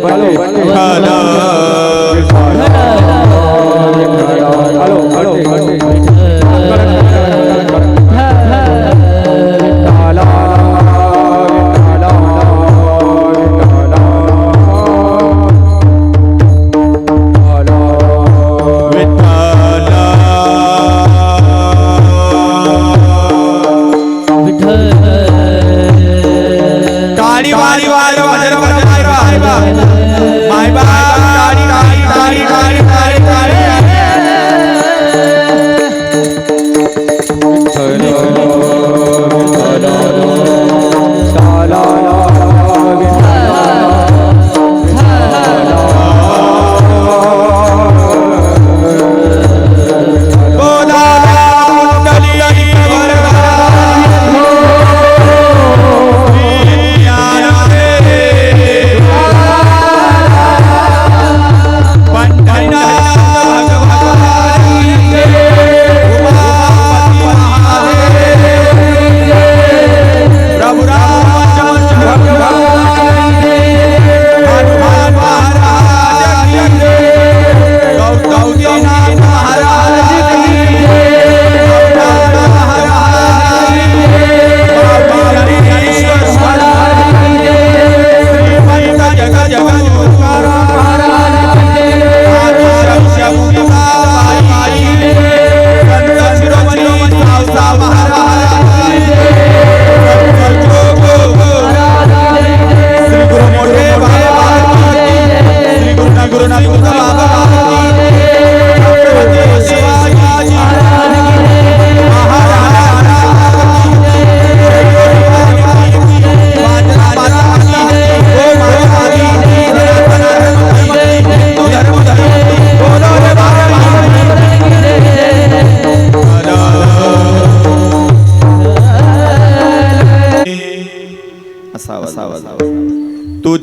关注关注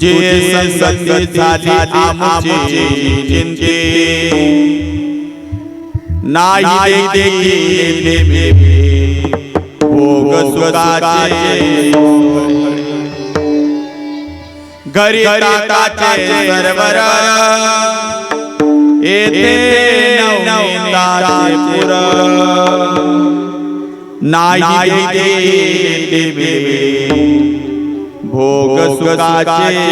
तुझे संगत झाली आमची चिंते नाही देखील भोग सुखाचे घरी ताटाचे सरवर येथे नवनीताचे पुर नाही देखील भोग सुखाचे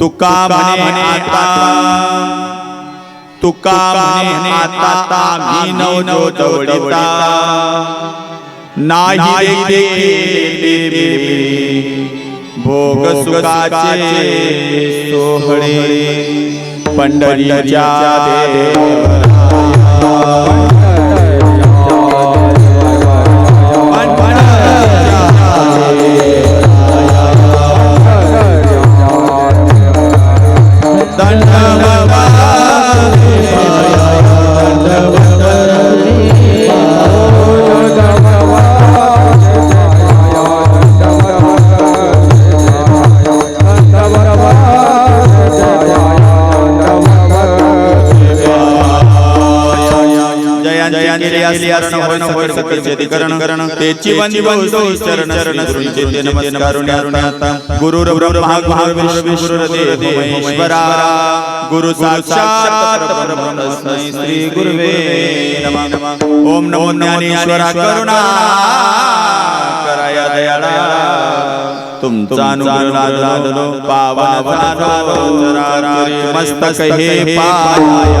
तुका म्हणे आता. तुका म्हणे आता मी नव नव जोडिता नाही भोग सुखाचे सोहळे. पंढरीच्या तेची dana. गुरु ब्रह्मा गुरु साक्षात श्री गुरुवे ओम नमो ज्ञानेश्वरा करुणा कराया दयाळा तुमचा अनुग्रह पावन झालो मस्तक हे पाया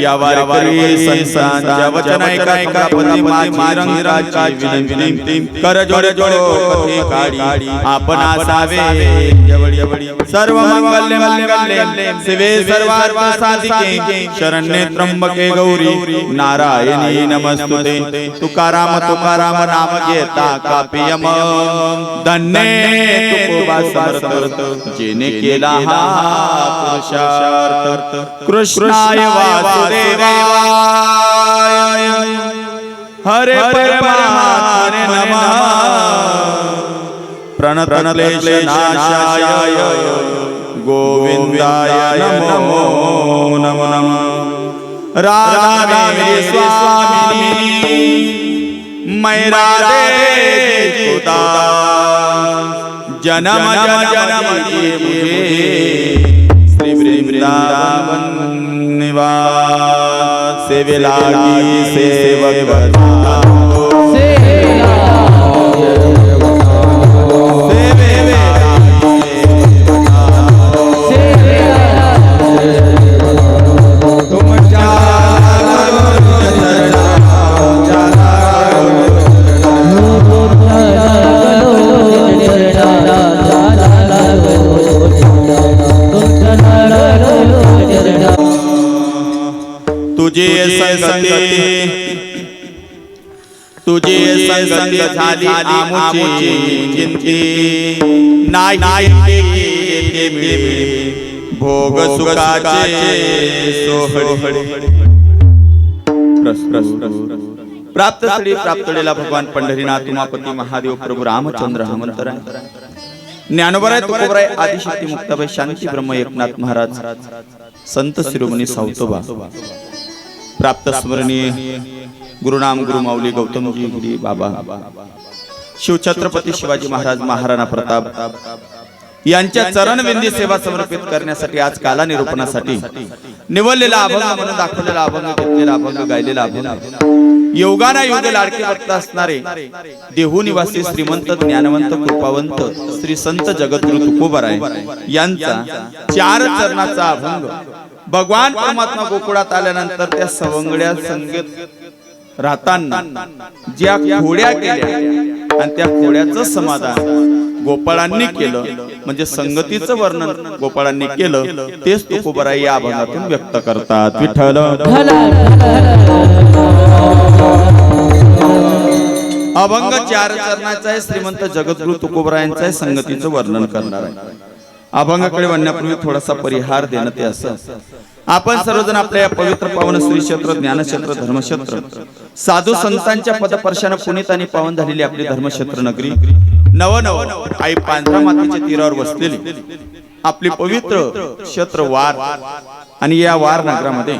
या वारकरी संतांच्या वचन ऐका ऐका पती माझी रंगाची विनंती कर जोड जोड पती काढी आपण असावे. सर्व मंगल्य मंगल्य शिवे सर्वार्थ साधिके. शरण्ये त्र्यंबके गौरी. नारायणी नमस्तुते तुकाराम तुकाराम नाम घेता कापियम. धन्य तुकोबा समर्थ जेने केला हा पुरुषार्थ. कृष्णाय वासुदेवाय हरे परमात्मने नमः प्रणतक्लेशनाशाय गोविंदाय नमो नमः राधा स्वामिनी मैं राधे खुदा जन्म जन्म दिए मुझे श्री वृंदावन निवास से विलागी सेवक। बता तुझे संगती तुझे संग झाली आमुची चिंती नाही भोग सुखाचे सोहळे. प्राप्त स्थळी प्राप्तलेला भगवान पंढरीनाथ उमापती महादेव प्रभू रामचंद्र हनुमंतराय. ज्ञानोबराय तुकोबराय आदिशक्ती मुक्ताबाई शांती ब्रह्म एकनाथ महाराज. संत शिरोमणी सावतोबा. प्राप्त स्मरणीय गुरुनाम गुरु माऊली गौतमजी गिरी बाबा. शिवछत्रपती शिवाजी महाराज महाराणा प्रताप यांच्या चरणविंदी सेवा समर्पित करण्यासाठी आज काला निरूपणासाठी निवडलेला अभंग म्हणून दाखवलेला अभंग घेतलेला अभंग गायलेला अभंग. योगाना योग लाडके भक्त असणारे देहू निवासी श्रीमंत ज्ञानवंत कृपावंत श्री संत जगद्गुरु तुकोबराय यांचा चार चरणाचा अभंग. भगवान परमात्मा गोकुळात आल्यानंतर त्या सवंगड्या संगीत राहताना ज्या घोड्या केल्या आणि त्या घोड्याचं समाधान गोपाळांनी केलं म्हणजे संगतीचं वर्णन गोपाळांनी केलं तेच तुकोबराय या अभंगातून व्यक्त करतात. विठ्ठल. अभंग चार चरणाचा आहे श्रीमंत जगद्गुरु तुकोबरायांचा आहे संगतीचं वर्णन करणार आहे. अभंगाकडे वळण्यापूर्वी थोडासा परिहार देणं ते असं. आपण सर्वजण आपल्या या पवित्र पावन श्री क्षेत्र ज्ञानक्षेत्र धर्मक्षेत्र साधू संतांच्या पदपर्शानं पुनीत आणि पावन झालेली आपली धर्मक्षेत्र नगरी नव नव आई पांढरा मातीच्या तीरावर बसलेली आपली पवित्र क्षेत्र वार आणि या वार नगरामध्ये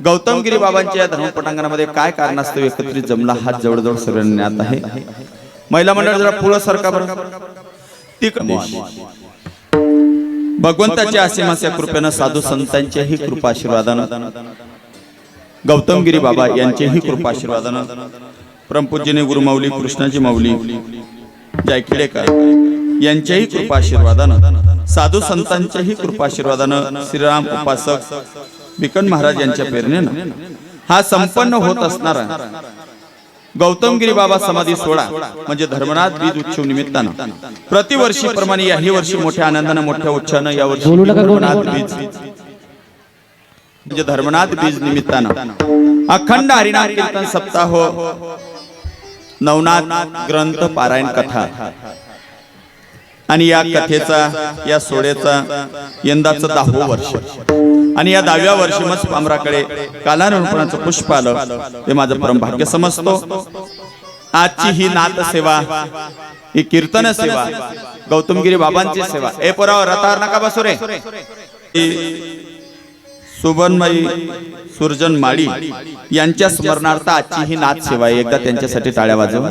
गौतमगिरी बाबांच्या या धर्मपटांगणामध्ये काय कारणास्तव एकत्रित जमला हात जवळजवळ सगळ्यांना आहे. महिला मंडळ जरा पुढं सरका बरं. तिकडे भगवंताच्या असीमाच्या कृपेनं साधू संतांच्याही कृपाशीर्वादानं. गौतमगिरी बाबा यांचेही कृपाशीर्वादानं. परमपूज्यने गुरुमाऊली कृष्णाजी माऊली जायखिडेकर यांच्याही कृपाशीर्वादानं. साधू संतांच्याही कृपाशीर्वादानं श्रीराम उपासक बिकन महाराज यांच्या प्रेरणेनं हा संपन्न होत असणारा गौतमगिरी बाबा समाधी सोहळा म्हणजे धर्मनाथ बीज उत्सव निमित्तानं. प्रतिवर्षी प्रमाणे याही वर्षी मोठ्या आनंदानं मोठ्या उत्साहानं या वर्षी बोलू नका कोणी. धर्मनाथ बीज. म्हणजे धर्मनाथ बीज निमित्तानं. अखंड हरिनाम कीर्तन सप्ताह नवनाथ ग्रंथ पारायण कथा. आणि या कथेचा या सोहळ्याचा यंदाचं दहावं वर्ष. आणि या दहाव्या वर्षी मच पामराकडे कालानुरूपणाचं पुष्प आलं. ते माझं परम भाग्य समजतो. आजची ही नाथ सेवा ही कीर्तन सेवा गौतमगिरी बाबांची सेवा. ए पुराव रथावर नका बसू रे. सुबनमयी सुरजन माळी यांच्या स्मरणार्थ आजची ही नाथ सेवा एकदा त्यांच्यासाठी टाळ्या वाजवा.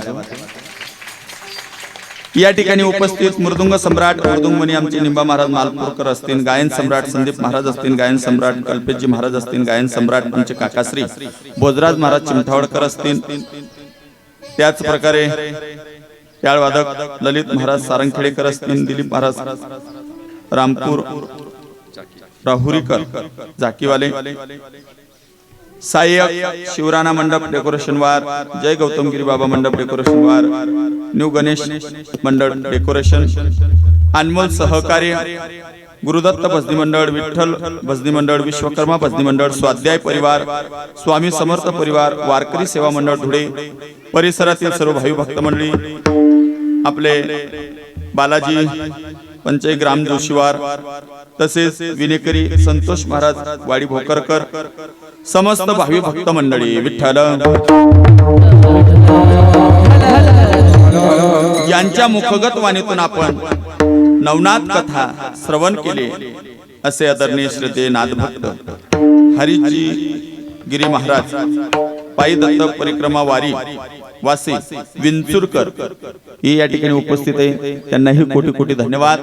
या ठिकाणी उपस्थित मृदुंग सम्राट मृदुंगमणी आमचे निंबा महाराज मालपूरकर असतील गायन सम्राट संदीप महाराज असतील गायन सम्राट कल्पेशजी महाराज असतील गायन सम्राट आमचे काकाश्री भोजराज महाराज चिमठावडकर असतील. त्याच प्रकारे टाळवादक ललित महाराज सारंगखेडेकर असतील दिलीप महाराज रामपूर राहुरीकर जाकीवाले सहाय्यक शिवराणा मंडप डेकोरेशन वार जय गौतमगिरी बाबा मंडप डेकोरेशन वार न्यू गणेश मंडळ डेकोरेशन अनमोल सहकार्य गुरुदत्त भजनी मंडळ विठ्ठल भजनी मंडळ विश्वकर्मा भजनी मंडळ स्वाध्याय परिवार स्वामी समर्थ परिवार वारकरी सेवा मंडळ धुळे परिसरातील सर्व भावी भक्त मंडळी आपले बालाजी पंचय ग्राम जोशीवार तसेच विनेकरी संतोष महाराज वाडी भोकरकर समस्त भावी भक्त मंडळी विठ्ठल. यांच्या मुखगत वाणीतून आपण नवनाथ कथा श्रवण केले. असे आदरणीय श्रद्धे नादभक्त हरिजी गिरी महाराज. पायी दत्त परिक्रमा वारी. वासी विंचुरकर. हे या ठिकाणी उपस्थित आहे. त्यांनाही कोटी कोटी धन्यवाद.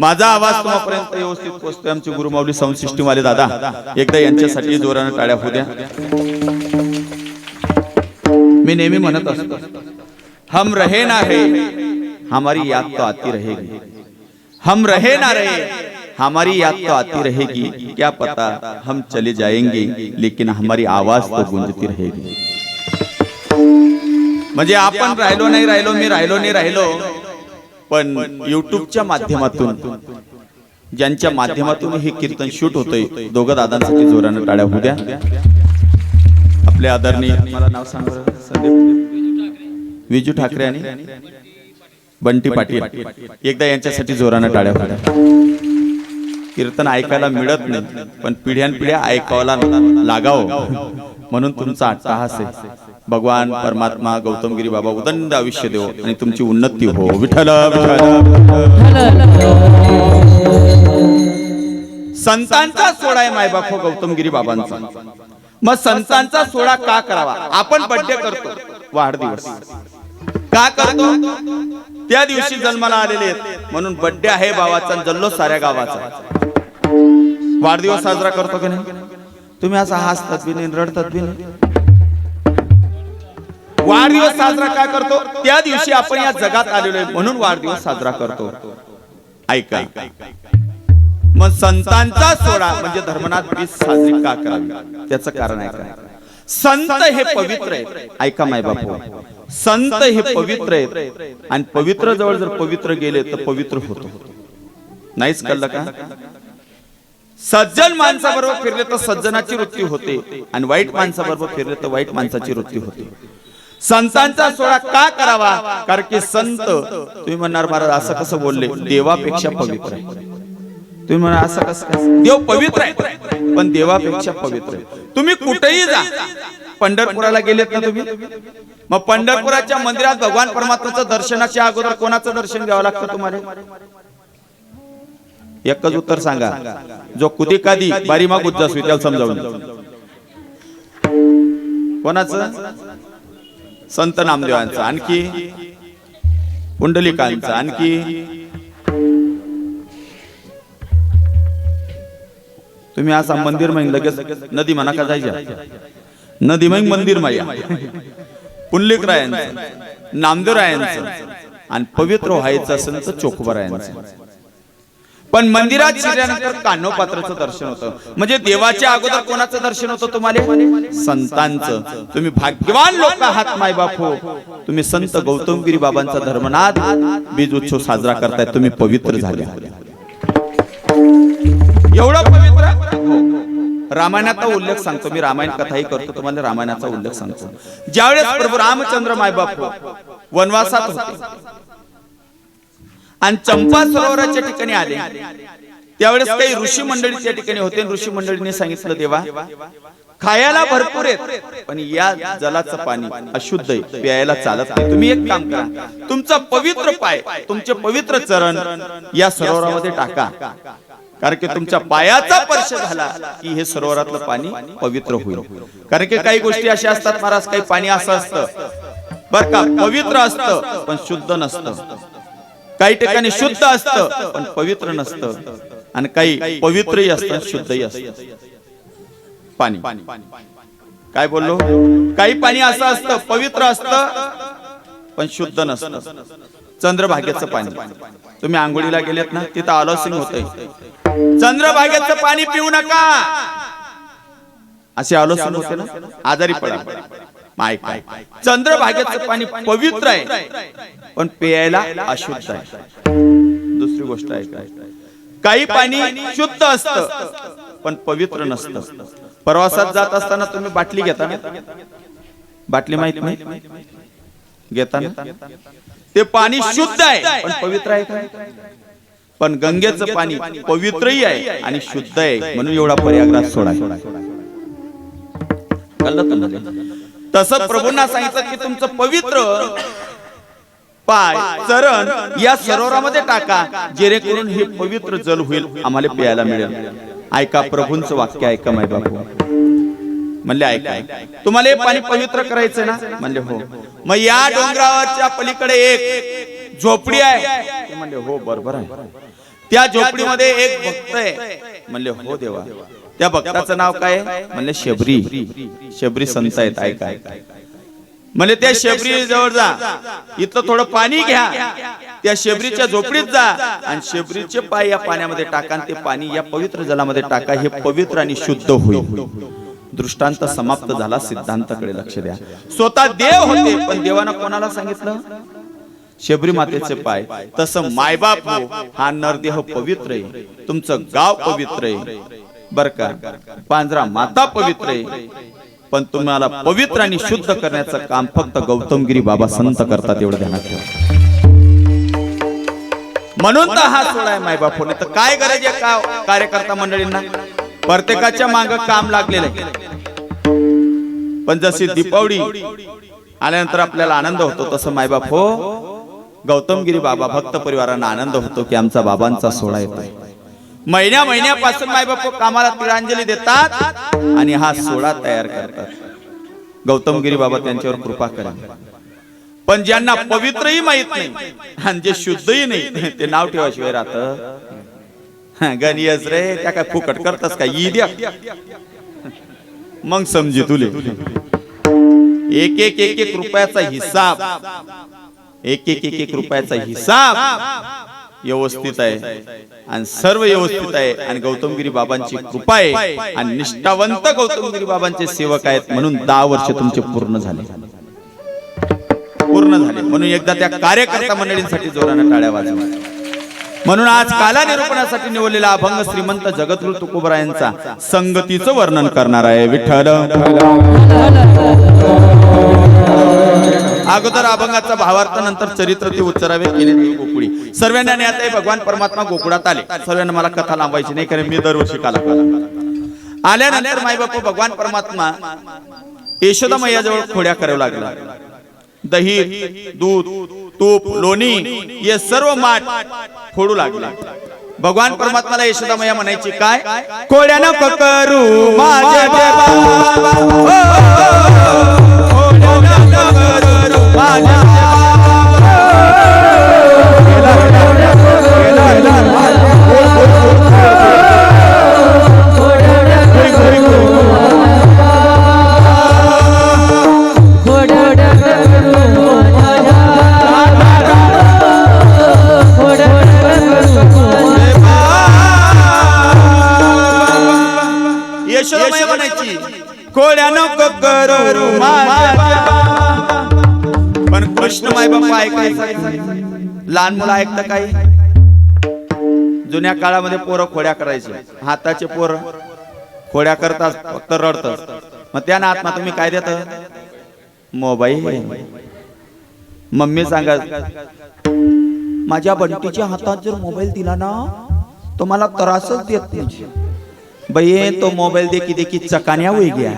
माझा आवाज तुम्हापर्यंत व्यवस्थित पोहोचतोय आमचे गुरुमावली साऊंड सिस्टीम वाले दादा. एकदा यांच्यासाठी जोरानं टाळ्या होऊ द्या. मी नेहमी म्हणत असतो हम रहे ना रहे हमारी याद तो आती रहेगी. हम रहे ना रहे हमारी याद तो आती रहेगी. क्या पता हम चले जाएंगे लेकिन हमारी आवाज तो गुंजती रहेगी. म्हणजे आपण राहिलो नाही राहिलो मी राहिलो नाही राहिलो. पण युट्यूबच्या माध्यमातून ज्यांच्या माध्यमातून हे कीर्तन शूट होतंय दोघं दादांसाठी जोरानं टाळ्या होऊ द्या. आपले आदरणीय मला नाव सांग विजू ठाकरे आणि बंटी पाटील. एकदा यांच्यासाठी जोरानं टाळ्या होत्या कीर्तन ऐकायला मिळत नाही पण पिढ्यानपिढ्या ऐकायला लागावं म्हणून तुमचा अट्टहास आहे. भगवान परमात्मा गौतमगिरी बाबा उदंड आयुष्य देव आणि तुमची उन्नती हो. विठ्ठल. संतांचा सोहळा आहे मायबाप गौतमगिरी बाबांचा. मग संतांचा सोहळा का करावा? आपण बड्डे करतो. वाढदिवस. का करतो? त्या दिवशी जन्माला आलेले आहेत. म्हणून बड्डे आहे बाबाचा जल्लो साऱ्या गावाचा. वाढदिवस साजरा करतो की नाही? तुम्ही असा हसतात बी नाही रडतात बी नाही वाढदिवस साजरा का करतो? त्या दिवशी आपण या जगात आलेलो आहे म्हणून वाढदिवस साजरा करतो. ऐका. मग संतांचा सोहळा म्हणजे धर्मनाथ बीज साजरी का करावी? त्याचं कारण ऐका. संत हे पवित्र आहेत. ऐका माय बापू. संत हे पवित्र आहेत. आणि पवित्र जवळ जर पवित्र गेले तर पवित्र होतो. नाहीच कळलं का? सज्जन माणसाबरोबर फिरले तर सज्जनाची वृत्ती होते आणि वाईट माणसाबरोबर फिरले तर वाईट माणसाची वृत्ती होते. संतांचा सोहळा का करावा? कारण की संत तुम्ही म्हणणार महाराज असं कसं बोलले? देवापेक्षा पवित्र आहे. तुम्ही म्हणा असं कसं? देव पवित्र आहे. पण देवापेक्षा पवित्र आहे. तुम्ही कुठेही जा. पंढरपुराला गेलेत ना तुम्ही? मग पंढरपुराच्या मंदिरात भगवान परमात्म्याचं दर्शनाच्या अगोदर कोणाचं दर्शन घ्यावं लागतं तुम्हाला? एकच उत्तर सांगा. जो कुदी कादी बारी मा गुज्जा सुई त्याला समजावून. कोणाचं? संत नामदेवांचं आणखी पुंडलिकांचं आणखी. तुम्ही असा मंदिर मग लगेच नदी म्हणा का जायच्या. नदी मग मंदिर माया. पुंडलिकरायांचं नामदेवरायांचं नामदेव आणि पवित्र व्हायचं असेल तर चोखबरायांचं. पण मंदिरात शिरल्यानंतर कान्होपात्राचं दर्शन होतं. म्हणजे देवाच्या अगोदर कोणाचं दर्शन होतं तुम्हाला? संतांचं. तुम्ही भाग्यवान लोक आहात माय बाप हो तुम्ही संत गौतमगिरी बाबांचा धर्मनाथ बीज उत्सव साजरा करताय तुम्ही पवित्र झाले. एवढं पवित्र? रामायणाचा उल्लेख सांगतो. मी रामायण कथाही करतो. तुम्हाला रामायणाचा उल्लेख सांगतो. ज्यावेळेस प्रभू रामचंद्र मायबाप हो, वनवासात होते आणि चंपा सरोवराच्या ठिकाणी आले. त्यावेळेस काही ऋषी मंडळी त्या ठिकाणी होते ऋषी मंडळीने सांगितलं देवा खायला भरपूर आहेत पण या जलाचं पाणी अशुद्ध आहे. प्यायला चालत नाही. तुम्ही एक काम करा. तुमचा पवित्र पाय तुमचे पवित्र चरण या सरोवरामध्ये टाका. कारण की तुमच्या पायाचा स्पर्श झाला की हे सरोवरातलं पाणी पवित्र होईल. कारण की काही गोष्टी अशा असतात महाराज काही पाणी असं असतं. बर का पवित्र असतं. पण शुद्ध नसतं. काही ठिकाणी शुद्ध असतं पण पवित्र नसतं. आणि काही पवित्रही असतं शुद्धही असतं. पाणी. काय बोललो? काही पाणी असं असतं पवित्र असतं पण शुद्ध नसतं. चंद्रभागेचं पाणी. तुम्ही आंघोळीला गेलेत ना तिथं आलोसिंग होतंय. चंद्रभागेचं पाणी पिऊ नका. असे आलोचन होते ना? आजारी पडा. काय चंद्रभागेचं पाणी पवित्र आहे. पण प्यायला अशुद्ध आहे. दुसरी गोष्ट आहे. काय काही पाणी शुद्ध असतं पण पवित्र नसतं. प्रवासात जात असताना तुम्ही बाटली घेता बाटली माहीत नाही? घेता ना? ते पाणी शुद्ध आहे पण पवित्र आहे का? पण गंगेचं पाणी पवित्रही आहे आणि शुद्ध आहे. म्हणून एवढा प्रयागराज सोडा. कळलं तुम्हाला? तसं प्रभूंना सांगितलं की तुमचं पवित्र पाय चरण या सरोवरामध्ये टाका जेणेकरून हे पवित्र जल होईल आम्हाला प्यायला मिळेल. ऐका प्रभूंचं वाक्य ऐका माय बापू म्हणले ऐका तुम्हाला हे पाणी पवित्र करायचं ना? म्हणले हो. मग या डोंगरावरच्या पलीकडे एक झोपडी आहे. म्हणले हो बरोबर आहे. त्या झोपडीमध्ये एक भक्त आहे. म्हणले हो देवा. त्या भक्ताचं नाव काय? म्हणले शबरी. शबरी संत आहेत ऐका ऐका म्हणजे त्या शेबरी जवळ जा. इथलं थोडं पाणी घ्या. त्या शेबरीच्या झोपडीत जा. आणि शेबरीचे पाय या पाण्यामध्ये टाका आणि ते पाणी या पवित्र जलामध्ये टाका. हे पवित्र आणि शुद्ध होईल. दृष्टांत समाप्त झाला सिद्धांताकडे लक्ष द्या. स्वतः देव होते. पण देवानं कोणाला सांगितलं? शेबरी मातेचे पाय. तसं मायबाप हो. हा. नरदेह पवित्र आहे. तुमचं गाव पवित्र आहे. बर का? पांजरा माता पवित्र आहे पण तुम्हाला पवित्र आणि शुद्ध करण्याचं काम फक्त गौतमगिरी बाबा संत करतात एवढं ध्यानात ठेवा. म्हणून तर हा सोडाय आहे होणे तर काय करायचे का कार्यकर्ता मंडळींना? प्रत्येकाच्या माग काम लागलेलं आहे. पण जशी दीपावली आल्यानंतर आपल्याला आनंद होतो तसं मायबाप हो गौतमगिरी बाबा भक्त परिवारांना आनंद होतो की आमचा बाबांचा सोहळा येतोय. महिन्या महिन्यापासून मायबाप हो कामाला तिळांजली देतात आणि हा सोळा तयार करतात. गौतमगिरी बाबा त्यांच्यावर कृपा करा. पण ज्यांना पवित्रही माहीत नाही आणि जे शुद्धही नाही ते नाव ठेवाशिवाय राहत. गणियस रे त्या काय फुकट करतस का ई द्या मग समजी तुले. एक एक एक एक रुपयाचा हिसाब. एक एक एक एक रुपयाचा हिसाब. व्यवस्थित आहे. आणि सर्व व्यवस्थित आहे. आणि गौतमगिरी बाबांची कृपा आहे. आणि निष्ठावंत गौतमगिरी बाबांचे सेवक आहेत म्हणून दहा वर्ष तुमचे पूर्ण झाले. पूर्ण झाले. म्हणून एकदा त्या कार्यकर्ता मंडळींसाठी जोराने टाळ्या वाजवा. म्हणून आज काला निरूपणासाठी निवडलेला अभंग श्रीमंत जगद्गुरु तुकोबरायांचा संगतीचं वर्णन करणार आहे विठ्ठल. अगोदर अभंगाचा भावार्थ नंतर चरित्र ते उच्चारावे केले गोकुळी सर्वांना ज्ञात आहे भगवान परमात्मा गोकुळात आले सर्वांना मला कथा लांबायची नाही कारण मी दरवर्षी काला आल्यानंतर माई बापू भगवान परमात्मा यशोदा मैयाजवळ खोड्या करावं लागला दही दूध तूप लोणी हे सर्व माठ फोडू लागला भगवान परमात्माला यशोदा मैया म्हणायची काय खोड्या नको करू माझे लहान मुलं काही जुन्या काळामध्ये पोरं खोड्या करायचे. हाताचे पोर खोड्या करतात फक्त रडतात. मग त्या ना आत्मा तुम्ही काय देत? मोबाईल. मम्मी सांगा माझ्या बंटीच्या हातात जर मोबाईल दिला ना तो मला त्रासच देत नाही. बाई तो मोबाईल देखी देखी चकान्या होई गया.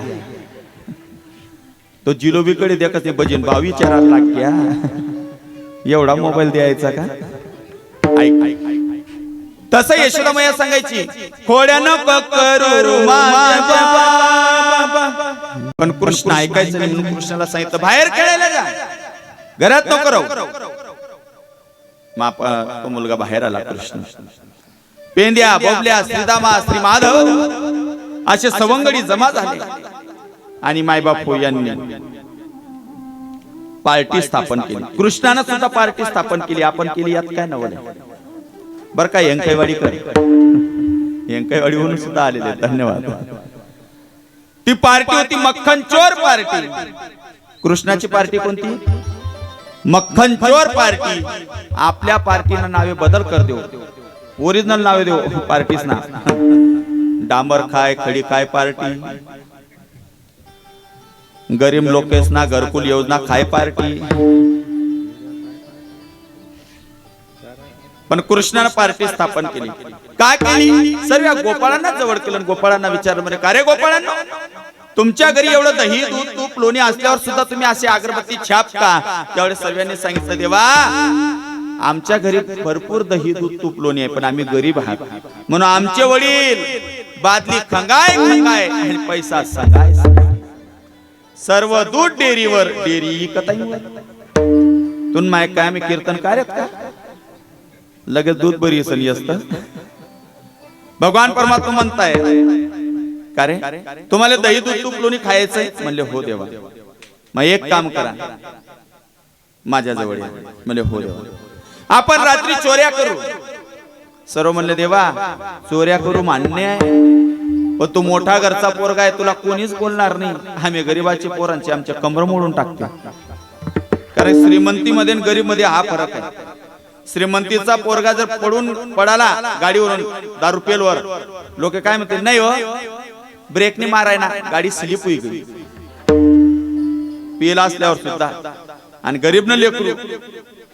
तो जिलोबीकडे देखत नाही बजीन भाव विचारायला लाग एवढा मोबाईल द्यायचा का? तसं यशोदा मैया सांगायची खोड्या नको करू पण कृष्ण ऐकायचं नाही म्हणून कृष्णाला सांगितलं बाहेर खेळायला जा. घरात नको राहू. माप तो मुलगा बाहेर आला कृष्ण. पेंद्या बोबल्या श्रीदामा श्री माधव असे सवंगडी जमा झाले. आणि मायबापू यांनी पार्टी स्थापन केली. कृष्णानं सुद्धा पार्टी स्थापन केली. आपण केली यात काय नवल बर का यंकैवाडी कर. सुद्धा आलेले धन्यवाद. ती पार्टी होती मक्खन चोर पार्टी. कृष्णाची पार्टी कोणती? मक्खन चोर पार्टी. आपल्या पार्टीनं नावे बदल कर देऊ. ओरिजिनल नावे देऊ. पार्टीच ना. डांबर खाय खडी खाय पार्टी. गरीब लोकेसना घरकुल योजना खाय पार्टी. पण कृष्णानं पार्टी स्थापन केली. काय केली? सर्व गोपाळांना जवळ केलं. गोपाळांना विचारलं म्हणजे का रे गोपाळांना? तुमच्या घरी एवढं दही दूध तूप लोणी असल्यावर सुद्धा तुम्ही असे अगरबत्ती छाप का त्यावेळेस सर्वांनी सांगितलं देवा आमच्या घरी भरपूर दही दूध तूप लोणी आहे पण आम्ही गरीब आहात. म्हणून आमचे वडील बादली खंगाय खंगाय आणि पैसा सांगाय सर्व दूध डेअरीवर डेअरी इकत तुन माय काय आम्ही कीर्तन कार्यत का? लगेच दूध बरी असली असत भगवान परमात्मा म्हणताय. का रे? तुम्हाला दही दूध तूप लोणी खायचंय? म्हणले हो देवा. मग एक काम करा. माझ्या जवळ या. म्हणले हो देवा. आपण रात्री चोऱ्या करू. सर्व म्हणले देवा चोऱ्या करू मान्य आहे. पण तू मोठा घरचा पोरगा आहे तुला कोणीच बोलणार नाही. आम्ही गरीबाचे पोरांचे आमच्या कमर मोडून टाकतो. कारण श्रीमंतीमध्ये गरीबमध्ये हा फरक आहे. श्रीमंतीचा पोरगा जर पडून पडाला गाडीवरून दारू पेलवर. लोक काय म्हणते नाही हो ब्रेकने माराय ना गाडी स्लिप होई गेली. पेला असल्यावर सुद्धा. आणि गरीब न लेकरू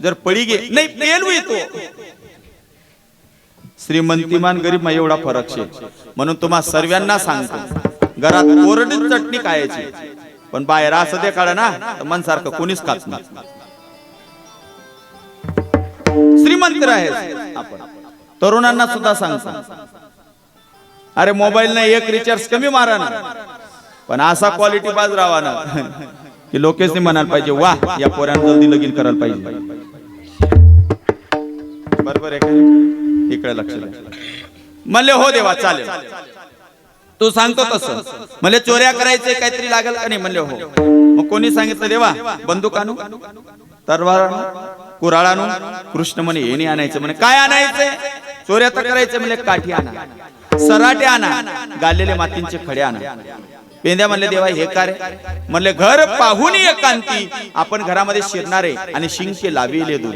जर पडी गे नाही पेल येतो श्रीमंतीमान गरीब मा एवढा फरक शे. म्हणून तुम्हा सर्वांना सांगतो घरात कोरडी चटणी खायची. पण बाहेर असं ते काढा ना तर मन सारखं कोणीच खात नाही. श्रीमंत आहे आपण. तरुणांना सुद्धा सांगतो. अरे मोबाईल नाही एक रिचार्ज कमी मारा ना. पण असा क्वालिटी बाज राहा ना. की लोकेशनी म्हणायला पाहिजे वा या पोऱ्यानं जल्दी लगीन करायला पाहिजे. बरोबर आहे इकडे लक्ष म्हणले हो देवा चालेल. तू सांगतो तसं. म्हणले चोऱ्या करायचे काहीतरी लागेल का नाही? म्हणले हो. मग कोणी सांगितलं देवा बंदूक आणू. तरवार कुराळ आणू कृष्ण म्हणे येणे आणायचं. म्हणे काय आणायचंय चोऱ्या तर करायचं म्हणजे काठी आणा. सराटे आणा. गालेले मातींचे खडे आणा. पेंद्या म्हणले देवा हे काय म्हणले घर पाहून एकांती. आपण घरामध्ये शिरणारे आणि शिंके लाविले दूर.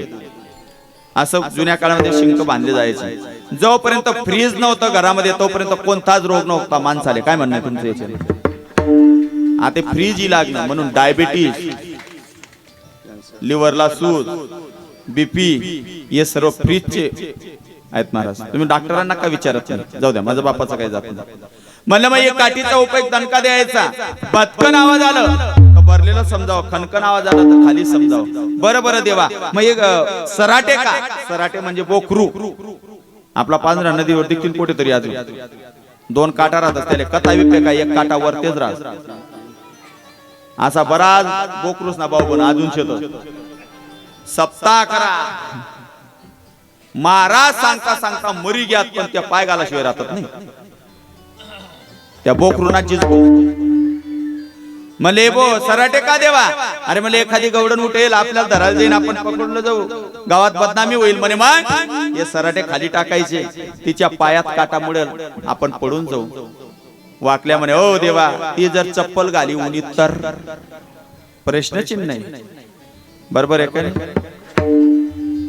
असं जुन्या काळामध्ये शिंक बांधले जायचे. जोपर्यंत फ्रीज नव्हतं घरामध्ये तोपर्यंत कोणताच रोग नव्हता. माणसाले काय म्हणणं तुमचं याच्यात आता फ्रीज ही लागणं म्हणून डायबिटीज लिव्हरला सूज बीपी हे सर्व फ्रीजचे आहेत महाराज. तुम्ही डॉक्टरांना का विचारत जाऊ द्या माझ्या बापाचा काय जात म्हणलं मग एक काठीचा उपयोग दणका द्यायचा. भटकन आवाज आलं. भरलेलं समजावं खनकन आवाज आला तर खाली समजावं. बरं बरं देवा. मग एक सराटे का? सराटे म्हणजे बोकरू. आपला पांढरा नदीवर देखील कुठेतरी आज. दोन काटा राहतात त्याला. कथा विपे का? एक काटा वरतेच राहत असा बराच बोकरूस ना भाऊ पण अजून शेत सप्ताह करा. महाराज सांगता सांगता मरी घ्यात पण त्या पाय घालाशिवाय राहतात नाही. त्या बोकरुनाचीच मले बो सराटे का देवा? अरे मला एखादी गवडण उठेल आपल्याला धरायला जाईन आपण पकडलं जाऊ. गावात बदनामी होईल म्हणे मग. हे सराटे खाली टाकायचे तिच्या पायात काटा मुडेल आपण पडून जाऊ. वाकल्या म्हणे ओ देवा ती जर चप्पल घाली उनी तर? प्रश्नचिन्ह नाही बरोबर आहे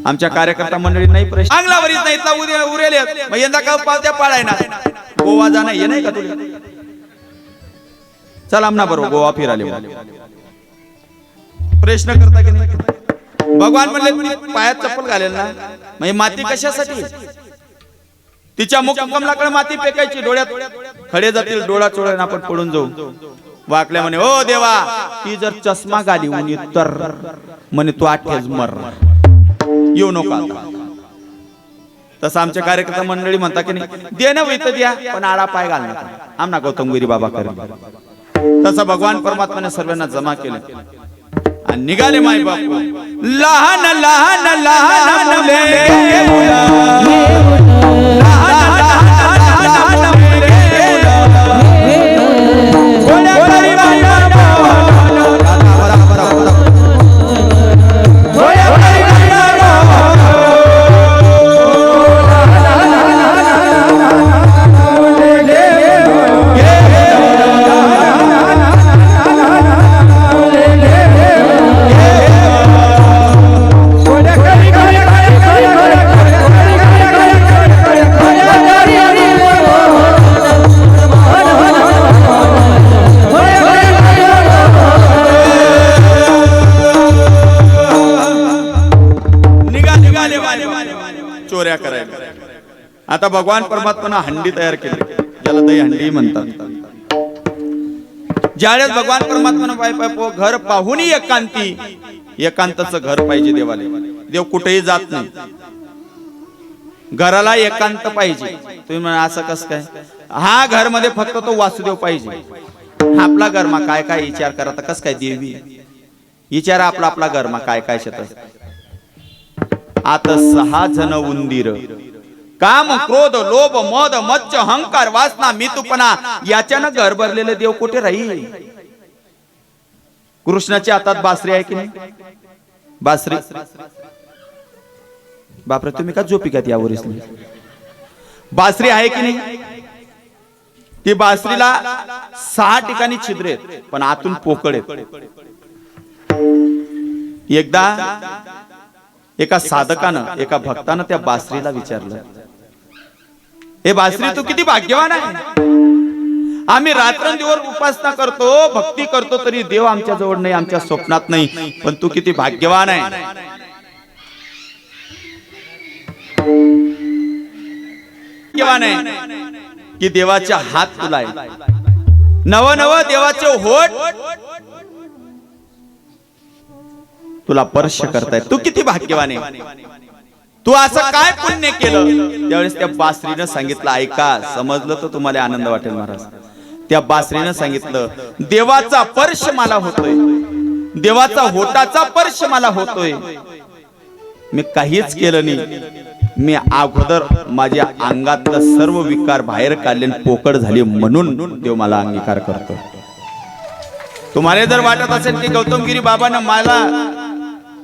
आमच्या कार्यकर्ता मंडळी नाही प्रश्न अंगलावरीच नाही उद्या उरेल मग यंदा का पावत्या पाळाय ना गोवा जाणं हे नाही का तुला? चल आमना बरोबर गोवा फिराले प्रश्न करता की नाही? भगवान म्हणले पायात चप्पल घालेल ना? म्हणजे माती कशासाठी? तिच्या मुख कमलाकडे माती फेकायची डोळ्यात खडे जातील डोळा चोळा आपण पडून जाऊ. वाकल्या म्हणे ओ देवा ती जर चष्मा घाली उनी तर म्हणे तू आठेच मर. येऊ नका तसं आमच्या कार्यकर्ता मंडळी म्हणता की नाही दे ना इथं द्या पण आडा पाय घाल नका. आमना गौतमगिरी बाबा करेल तसं भगवान परमात्माने सर्वांना जमा केलं. आणि निघाले माय बापू. लहान लहान लहान मुले. आता भगवान परमात्मानं हंडी तयार केली. ज्याला दही हंडी म्हणतात. ज्यावेळेस भगवान परमात्मानं पाय पाय घर पाहूनही एकांती एकांताचं घर पाहिजे देवाले. देव कुठेही जात नाही. घराला एकांत पाहिजे. तुम्ही म्हणा असं कस काय? हा घरमध्ये फक्त तो वासुदेव पाहिजे. आपला घरमा काय काय विचार करा तर कस काय देवी? विचारा आपला आपला घरमा काय काय शेत आता सहा जण उंदीर. काम क्रोध लोभ मद मच्छ अहंकार वासना मितुपणा याच्यानं घर भरलेले देव कुठे राहील? कृष्णाच्या हातात बासरी आहे की नाही? बासरी? बापरे तुम्ही का झोपी का यावरच बासरी आहे की नाही? ती बासरीला सहा ठिकाणी छिद्र आहेत पण आतून पोकळ एकदा एका साधकानं एका भक्तानं त्या बासरीला विचारलं हे बासरी तू किती भाग्यवान आहे? आम्ही रात्रंदिवस उपासना करतो भक्ती करतो तरी देव आमच्या जवळ नाही आमच्या स्वप्नात नाही. पण तू किती भाग्यवान आहे. भाग्यवान आहे की देवाच्या हात तुला आहे नव नव देवाचे होट तुला स्पर्श करताय तू किती भाग्यवान आहे? तू असं काय पुण्य केलं? त्यावेळेस त्या बासरीनं सांगितलं ऐका समजलं तर तुम्हाला आनंद वाटेल महाराज. त्या बासरीनं सांगितलं देवाचा स्पर्श मला होतोय. देवाचा होटाचा स्पर्श मला होतोय. मी काहीच केलं नाही. मी अगोदर माझ्या अंगातलं सर्व विकार बाहेर काढले पोकळ झाली म्हणून देव मला अंगीकार करतो तुम्हाला जर वाटत असेल की गौतमगिरी बाबांना मला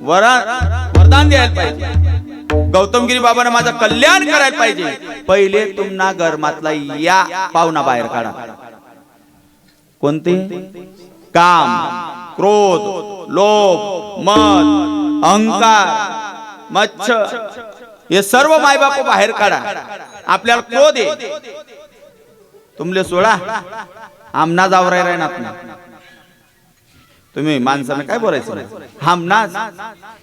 वरा वरदान द्यायला पाहिजे गौतमगिरी बाबांना माझं कल्याण करायला पाहिजे. पहिले तुम्हाला गरमातला या पाहुणा बाहेर काढा. कोणते? काम क्रोध लोभ मत अहंकार मच्छ हे सर्व मायबाप बाहेर काढा. आपल्याला क्रोध आहे. तुमले सोडा. आमना जावराय राहणार ना तुम्ही माणसानं काय बोलायचं? हमनाज.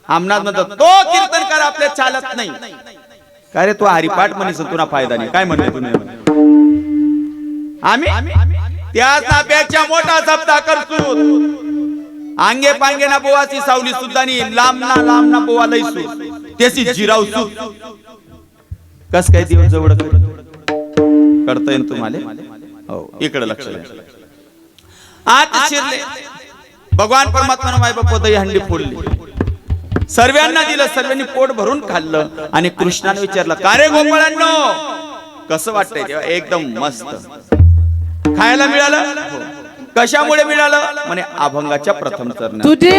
हमनाज म्हणतात तो कीर्तनकार आपल्या चालत नाही. काय रे तू हरिपाठ म्हणीस तुला फायदा नाही. काय म्हणले तुम्ही? आम्ही त्या ताब्याच्या मोठा सप्ताह करतो. अंगे पांगे ना बोवाची सावली सुद्धा नाही. लांब ना लांब ना बोवा लईसू त्याची जिराव सु कस काय दिवस जवळ करता येईल तुम्हाला? हो इकडे लक्ष आत शिरले. भगवान परमात्मा माय बाप दही हंडी फोडली. सर्वांना दिलं सर्वांनी पोट भरून खाल्लं आणि कृष्णाने विचारलं का रे गोंगळांनो? कसं वाटतंय एकदम मस्त. खायला मिळालं? कशामुळे मिळालं? म्हणे अभंगाच्या प्रथम चरण तुझी